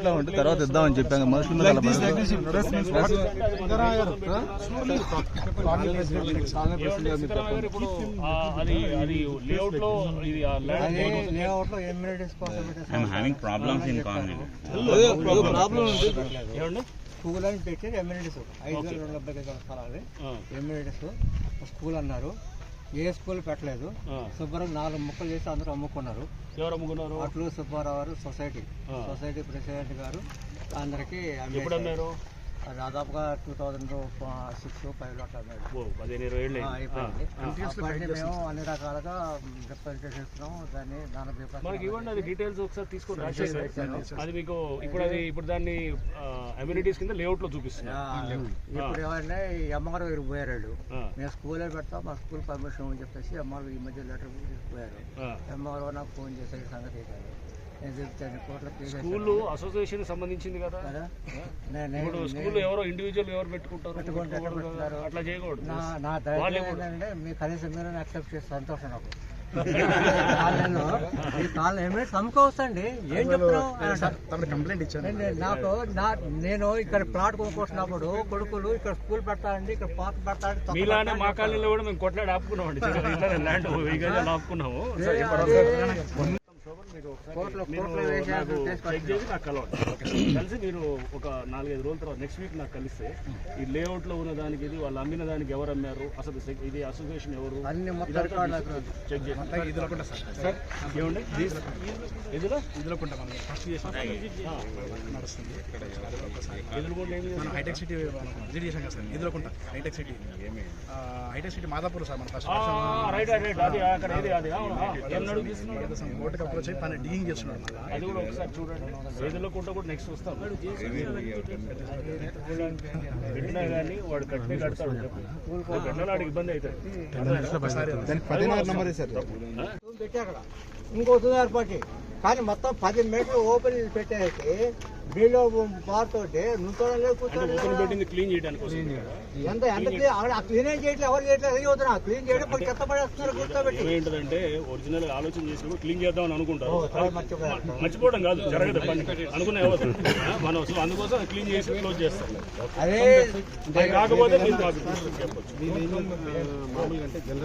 అందుబాటులో ఉంటే తర్వాత ఇద్దామని చెప్పాను. మనుషుల స్కూల్ అని పెట్టి ఎమ్యూనిటీస్ ఐదు వేల రెండు డెబ్బై గజాల స్థలాలు. ఎమ్యూనిటీస్ స్కూల్ అన్నారు. ఏ స్కూల్ పెట్టలేదు. శుభ్రం నాలుగు ముక్కలు చేసి అందరూ అమ్ముకున్నారు. ఎవరు అమ్ముకున్నారు? అట్లు సుబ్బారావు గారు సొసైటీ. సొసైటీ ప్రెసిడెంట్ గారు అందరికీ అమ్మారు దాదాపుగా టూ థౌజండ్ సిక్స్ ఫైవ్లో అట్లా అయిపోయింది. మేము అన్ని రకాలుగా రిప్రజెంట్ చేస్తున్నాం. దాన్ని దాని మనకి ఇవ్వండి అది డీటెయిల్స్ ఒకసారి తీసుకొని అది మీకు ఇప్పుడు అది ఇప్పుడు దాన్ని అమ్యూనిటీస్ కింద లేఅవుట్లో చూపిస్తున్నా. ఇప్పుడు ఈ అమ్మగారు వీరు పోయారు మేము స్కూలే పెడతాం మా స్కూల్ పర్మిషన్ అని చెప్పేసి అమ్మగారు ఈ మధ్య లెటర్ పోయారు. అమ్మగారు నాకు ఫోన్ చేసే సంగతి. స్కూల్ అసోసియేషన్ సంబంధించింది కదా. ఇప్పుడు స్కూల్ ఎవరో ఇండివిజువల్ ఎవరు పెట్టుకుంటారు? అట్లా చేయకూడదు. నా మీ కనీసం మీరు యాక్సెప్ట్ చేసి సంతోషం నాకు. ఈ కాళ్ళు ఏమైనా సమ్ముకోవచ్చండి ఏం చెప్తున్నావు? కంప్లైంట్ ఇచ్చాను. నాకు నా నేను ఇక్కడ ప్లాట్ కొనుక్కొచ్చినప్పుడు కొడుకులు ఇక్కడ స్కూల్ పెడతానండి ఇక్కడ పాత పెడతానండి తొక్క మీలానే మా కాలనీలో కూడా మేము కొట్లాడి ఆపుకున్నాం అండి ల్యాండ్ ఆపుకున్నాము కలిసి మీరు ఒక నాలుగైదు రోజుల తర్వాత నెక్స్ట్ వీక్ నాకు కలిస్తే ఈ లేఅవుట్లో ఉన్న దానికి ఇది వాళ్ళు అమ్మిన దానికి ఎవరు అమ్మారు? అసలు ఇది అసోసియేషన్ ఎవరు? చెక్ చేసి సార్. ఏమండి? ఎదురు ఇదిలోకుంటా మనం. ఫస్ట్ చేసిన నడుస్తుంది. ఇక్కడ ఎదురుకుండా ఏమి మనం హైటెక్ సిటీ విజిట్ చేసాం కదా సార్. హైటెక్ సిటీ ఆ, హైటెక్ సిటీ మాదాపూర్ సార్ మన ఫస్ట్ రైట్ పని డిగింగ్ చేస్తున్నాడు మళ్ళీ. అది కూడా ఒకసారి చూడండి. ఏదిలో కుంట కూడా నెక్స్ట్ వస్తాం. పెట్టినా కానీ వాడు కట్టినే కడతాడు చెప్పు. పెట్టినాడికి ఇబ్బంది అవుతుంది. దానికి పదిహేను నెంబర్ సార్ తూము పెట్టి అక్కడ ఇంకో తూము ఏర్పాటు కానీ మొత్తం పది మీటర్లు ఓపెన్ పెట్టేసి వీళ్ళు బార్ తోటి నుంచోడం లేదు అంటే కూర్చోడం ఓపెన్ లేదు. పెట్టింది క్లీన్ చేయడానికి కోసం ఎంత ఎంత క్లీన్ అక్కడ ఆ క్లీన్ ఏం చేయట్లేదు ఎవరు చేయట్లేదు అది అవుతున్నా క్లీన్ చేయడం చెత్త పడేస్తున్నారు కూర్చోబెట్టి. ఏంటంటే ఒరిజినల్ ఆలోచన చేసినప్పుడు క్లీన్ చేద్దామని అనుకుంటారు. మర్చిపోవడం కాదు జరగదు అనుకునే అవ్వదు మనం సో అందుకోసం క్లీన్ చేసి క్లోజ్ చేస్తాం. అదే అది కాకపోతే